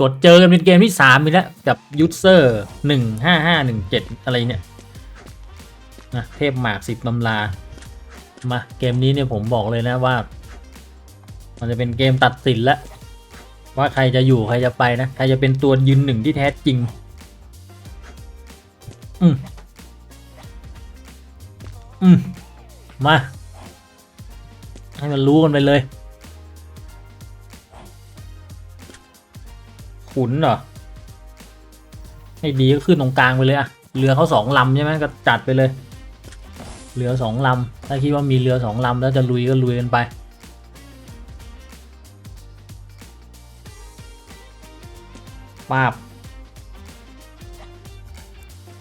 กดเจอกันเป็นเกมที่สามอีกแล้วกับยูเซอร์หนึ่งห้าห้าหนึ่งเจ็ดอะไรเนี่ยนะเทพหมากสิบตำรามาเกมนี้เนี่ยผมบอกเลยนะว่า มันจะเป็นเกมตัดสินแล้วว่าใครจะอยู่ใครจะไปนะ ใครจะเป็นตัวยืนหนึ่งที่แท้จริง อืมอืมมา ให้มันรู้กันไปเลย ขุนเหรอให้ดีก็ขึ้นตรงกลางไปเลยอะเรือเขาสองลำใช่ไหมก็จัดไปเลย เรือสองลำถ้าคิดว่ามีเรือสองลำแล้วจะลุยก็ลุยกันไปปาบ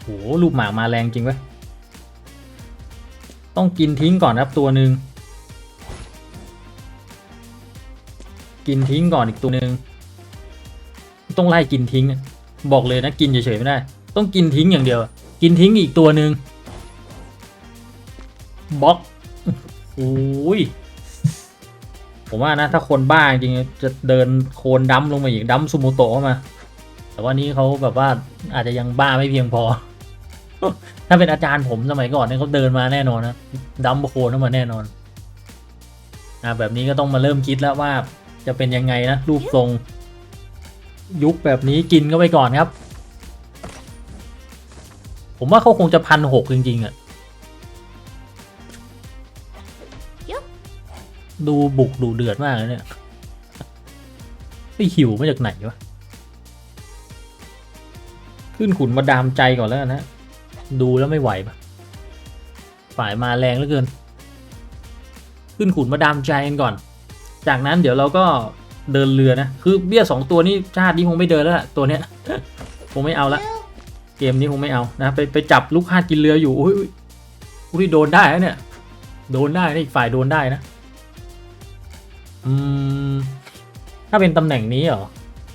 โหลูกหมากมาแรงจริงเว้ยต้องกินทิ้งก่อนครับตัวหนึ่งกินทิ้งก่อนอีกตัวหนึ่ง ต้องไล่กินทิ้ง บอกเลยนะกินเฉยๆไม่ได้ ต้องกินทิ้งอย่างเดียว กินทิ้งอีกตัวหนึ่งบล็อกโอ้ยผมว่านะถ้าคนบ้าจริงจะเดินโคนดั้มลงมาอีกดั้มซูโมโตะเข้ามา แต่ว่านี้เขาแบบว่าอาจจะยังบ้าไม่เพียงพอ ถ้าเป็นอาจารย์ผมสมัยก่อนเนี่ยเขาเดินมาแน่นอนนะดั้มโคนเข้ามาแน่นอนอ่าแบบนี้ก็ต้องมาเริ่มคิดแล้วว่าจะเป็นยังไงนะรูปทรง ยุคแบบนี้กินก็ไปก่อนครับ ผมว่าเขาคงจะพันหกจริง ๆอะดูบุกดูเดือดมากเลยเนี่ยไอ้หิวมาจากไหนวะ ขึ้นขุนมาดามใจก่อนแล้วกันนะดูแล้วไม่ไหวปะฝ่ายมาแรงเหลือเกิน ขึ้นขุนมาดามใจกันก่อน จากนั้นเดี๋ยวเราก็ เดินเรือนะ คือเบี้ยสองตัวนี้ชาตินี้คงไม่เดินแล้วล่ะตัวเนี้ยคงไม่เอาละเกมนี้คงไม่เอานะไปไปจับลูกคาดกินเรืออยู่อุ้ยอุ้ยโดนได้เนี่ยโดนได้นะอีกฝ่ายโดนได้นะอืมถ้าเป็นตำแหน่งนี้เหรอ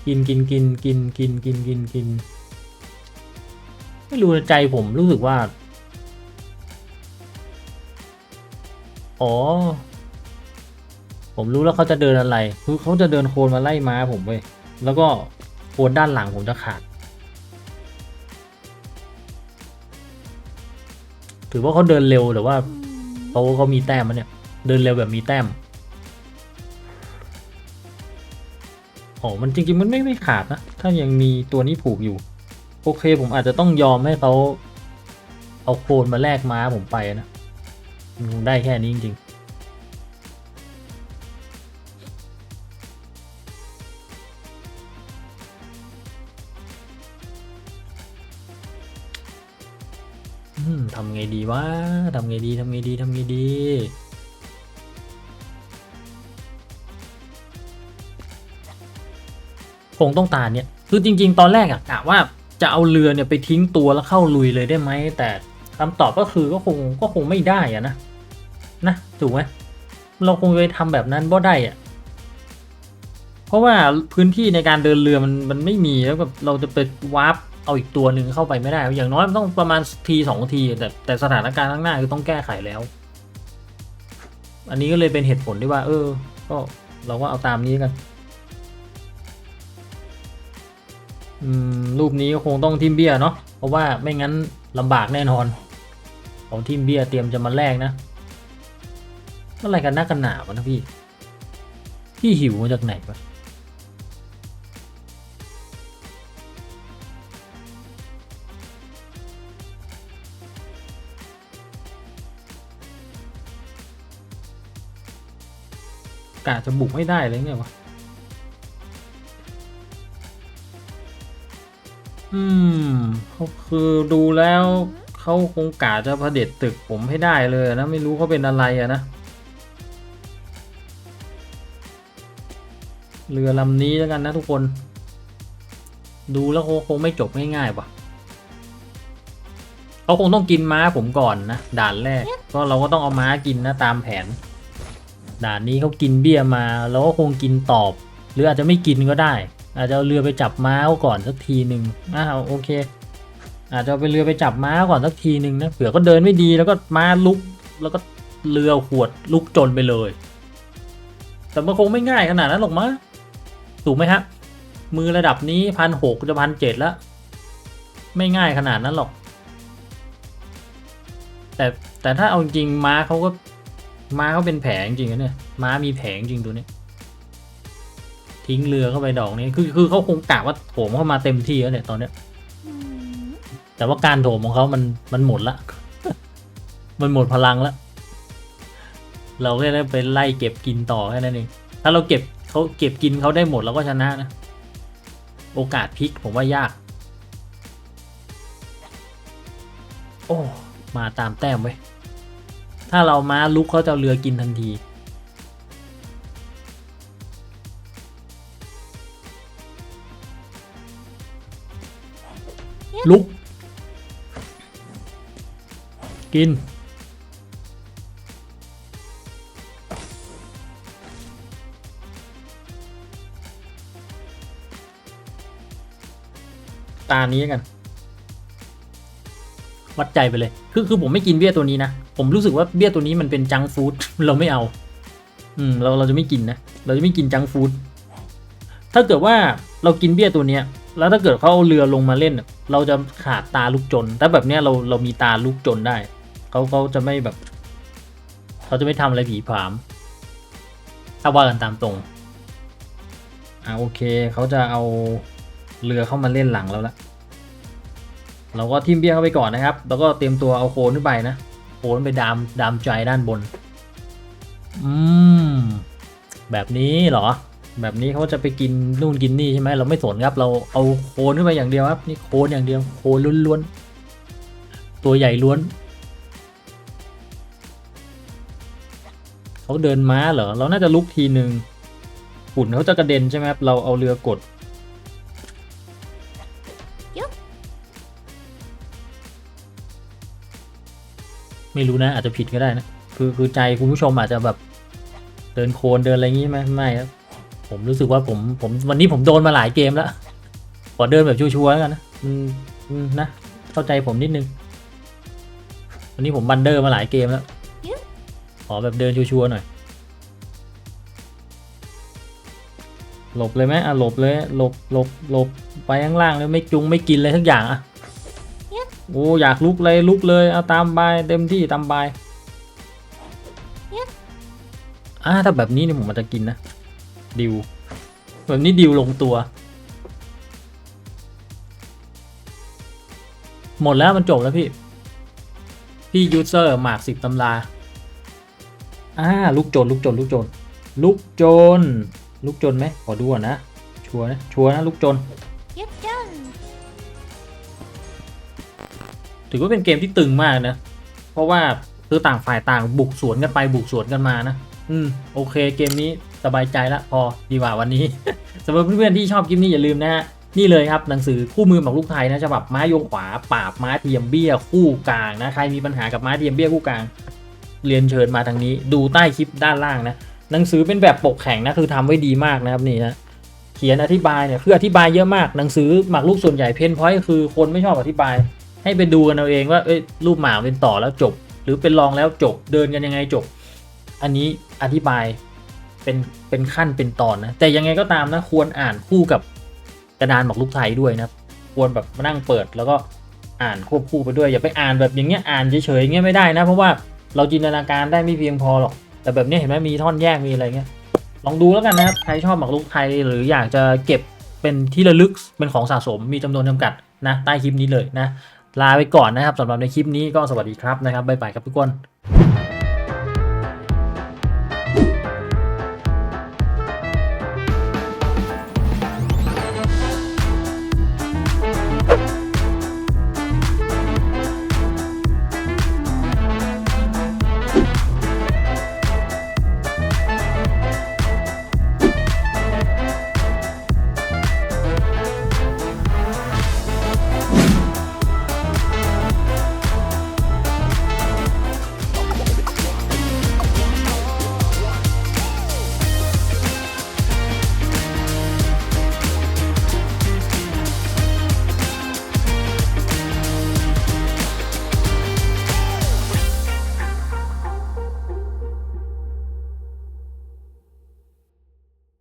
กินกินกินกินกินกินกินกินไม่รู้ใจผมรู้สึกว่า อ๋อ ผมรู้แล้วเขาจะเดินอะไร คือเขาจะเดินโคลนมาไล่ม้าผมเว้ย แล้วก็โคลนด้านหลังผมจะขาด ถือว่าเขาเดินเร็วหรือว่าเขาเขามีแต้มมันเนี่ย เดินเร็วแบบมีแต้มโอ๋อมันจริงๆมันไม่ไม่ขาดนะ ถ้ายังมีตัวนี้ผูกอยู่ โอเคผมอาจจะต้องยอมให้เขาเอาโคลนมาแลกม้าผมไปนะมันคงได้แค่นี้จริงๆ ไงดีวะทำไงดีทำไงดีทำไงดีคงต้องตาเนี่ยคือจริง ๆ ตอนแรกอะกะว่าจะเอาเรือเนี่ยไปทิ้งตัวแล้วเข้าลุยเลยได้ไหมแต่คำตอบก็คือก็คงก็คงไม่ได้อะนะนะถูกไหมเราคงไปทำแบบนั้นบ่ได้อะเพราะว่าพื้นที่ในการเดินเรือมันมันไม่มีแล้วแบบเราจะไปวาร์ป เอาอีกตัวหนึ่งเข้าไปไม่ได้ อย่างน้อยมันต้องประมาณทีสองที แต่แต่สถานการณ์ข้างหน้าคือต้องแก้ไขแล้ว อันนี้ก็เลยเป็นเหตุผลที่ว่า เออ ก็เราก็เอาตามนี้กันรูปนี้ก็คงต้องทิมเบียเนาะ เพราะว่าไม่งั้นลำบากแน่นอน ของทิมเบียเตรียมจะมาแลกนะเมื่อไรกันนักกันหนาวะนะพี่ พี่หิวมาจากไหนวะ กะจะบุกไม่ได้เลยไงวะ อืมเขาคือดูแล้วเขาคงกะจะเผด็จตึกผมให้ได้เลยนะ ไม่รู้เขาเป็นอะไรอะนะ เรือลำนี้แล้วกันนะทุกคน ดูแล้วเขาคงไม่จบง่ายๆว่ะเขาคงต้องกินม้าผมก่อนนะ ด่านแรก ก็เราก็ต้องเอาม้ากินนะตามแผน ด่านนี้เขากินเบี้ยมาเราก็คงกินตอบ หรืออาจจะไม่กินก็ได้ อาจจะเอาเรือไปจับม้าก่อนสักทีหนึ่งอ่าโอเค อาจจะเอาไปเรือไปจับม้าก่อนสักทีหนึ่งนะเผื่อก็เดินไม่ดีแล้วก็ม้าลุก แล้วก็เรือขวดลุกจนไปเลย แต่มันคงไม่ง่ายขนาดนั้นหรอกมั้งถูกไหมฮะมือระดับนี้พันหกจะพันเจ็ดแล้ว ไม่ง่ายขนาดนั้นหรอก แต่แต่ถ้าเอาจริงม้าเขาก็ ม้าเขาเป็นแผงจริงนะเนี่ย ม้ามีแผงจริงตัวนี้ทิ้งเรือเข้าไปดอกนี้ คือคือเขาคงกะว่าโถมเข้ามาเต็มที่แล้วเนี่ยตอนเนี้ยอืมแต่ว่าการโถมของเขามันมันหมดละ มันหมดพลังละ เราแค่ได้ไปไล่เก็บกินต่อแค่นั้นเอง ถ้าเราเก็บเขาเก็บกินเขาได้หมดเราก็ชนะนะ โอกาสพลิกผมว่ายาก โอ้ มาตามแต้มไว้ย ถ้าเราม้าลุกเขาจะเอาเรือกินทันที ลุก กิน ตานี้กัน วัดใจไปเลย คือคือผมไม่กินเบี้ยตัวนี้นะ ผมรู้สึกว่าเบี้ยตัวนี้มันเป็นจังฟู้ดเราไม่เอา อืมเราเราจะไม่กินนะ เราจะไม่กินจังฟู้ดถ้าเกิดว่าเรากินเบี้ยตัวเนี้ย แล้วถ้าเกิดเขาเอาเรือลงมาเล่น เราจะขาดตาลูกจน แต่แบบเนี้ยเราเรามีตาลูกจนได้เขาเขาจะไม่แบบเขาจะไม่ทำอะไรผีผาม ถ้าว่ากันตามตรงอ่าโอเคเขาจะเอาเรือเข้ามาเล่นหลังเราละเราก็ทิมเบี้ยเข้าไปก่อนนะครับ แล้วก็เตรียมตัวเอาโคนขึ้นไปนะ โคนไปดามดามใจด้านบน อืม แบบนี้เหรอ แบบนี้เขาจะไปกินนู่นกินนี่ใช่ไหมเราไม่สนครับ เราเอาโคนขึ้นไปอย่างเดียวครับนี่โคนอย่างเดียวโคนล้วนๆตัวใหญ่ล้วนเขาเดินม้าเหรอเราน่าจะลุกทีหนึ่งฝุ่นเขาจะกระเด็นใช่ไหมครับเราเอาเรือกด ไม่รู้นะอาจจะผิดก็ได้นะ คือคือใจคุณผู้ชมอาจจะแบบเดินโคลนเดินอะไรงี้ไหมไม่ครับผมรู้สึกว่าผมผมวันนี้ผมโดนมาหลายเกมแล้วขอเดินแบบชัวร์ๆแล้วกันนะอืมอืมนะเข้าใจผมนิดนึง วันนี้ผมบันเดอร์มาหลายเกมแล้วขอแบบเดินชัวร์ๆหน่อย หลบเลยไหมอะหลบเลยหลบหลบหลบไปข้างล่างเลยไม่จุงไม่กินเลยทั้งอย่างอะ โอ้อยากลุกเลยลุกเลยเอาตามบายเต็มที่ตามบายอ่าถ้าแบบนี้เนี่ยผมอาจจะกินนะดิวแบบนี้ดิวลงตัว หมดแล้วมันจบแล้วพี่ พี่ยูเซอร์หมากสิบตำราอ่าลูกโจรลูกโจรลูกโจรลูกโจรลูกโจรไหมขอดูก่อนนะชัวร์นะชัวร์นะลูกโจร ถือว่าเป็นเกมที่ตึงมากนะ เพราะว่าคือต่างฝ่ายต่างบุกสวนกันไปบุกสวนกันมานะ อืมโอเคเกมนี้สบายใจละพอดีกว่าวันนี้ สำหรับเพื่อนๆที่ชอบคลิปนี้อย่าลืมนะฮะนี่เลยครับหนังสือคู่มือหมากลูกไทยนะฉบับม้าโยงขวาปราบม้าเทียมเบี้ยคู่กลางนะใครมีปัญหากับม้าเทียมเบี้ยคู่กลาง เรียนเชิญมาทางนี้ ดูใต้คลิปด้านล่างนะหนังสือเป็นแบบปกแข็งนะคือทำไว้ดีมากนะครับนี่นะเขียนอธิบายเนี่ยคืออธิบายเยอะมากหนังสือหมากลูกส่วนใหญ่เพนพอยต์คือคนไม่ชอบอธิบาย ให้ไปดูกันเอาเองว่าเอ้ยรูปหมาเป็นต่อแล้วจบ หรือเป็นรองแล้วจบเดินกันยังไงจบ อันนี้อธิบายเป็นเป็นขั้นเป็นตอนนะแต่ยังไงก็ตามนะควรอ่านคู่กับกระดานหมากลูกไทยด้วยนะควรแบบมานั่งเปิดแล้วก็อ่านควบคู่ไปด้วยอย่าไปอ่านแบบอย่างเงี้ยอ่านเฉยๆเงี้ยไม่ได้นะ เพราะว่าเราจินตนาการได้ไม่เพียงพอหรอก แต่แบบนี้เห็นไหมมีท่อนแยกมีอะไรเงี้ยลองดูแล้วกันนะครับใครชอบหมากรุกไทยหรืออยากจะเก็บเป็นที่ระลึกเป็นของสะสมมีจำนวนจำกัดนะใต้คลิปนี้เลยนะ ลาไปก่อนนะครับสำหรับในคลิปนี้ก็สวัสดีครับนะครับบ๊ายบายครับทุกคน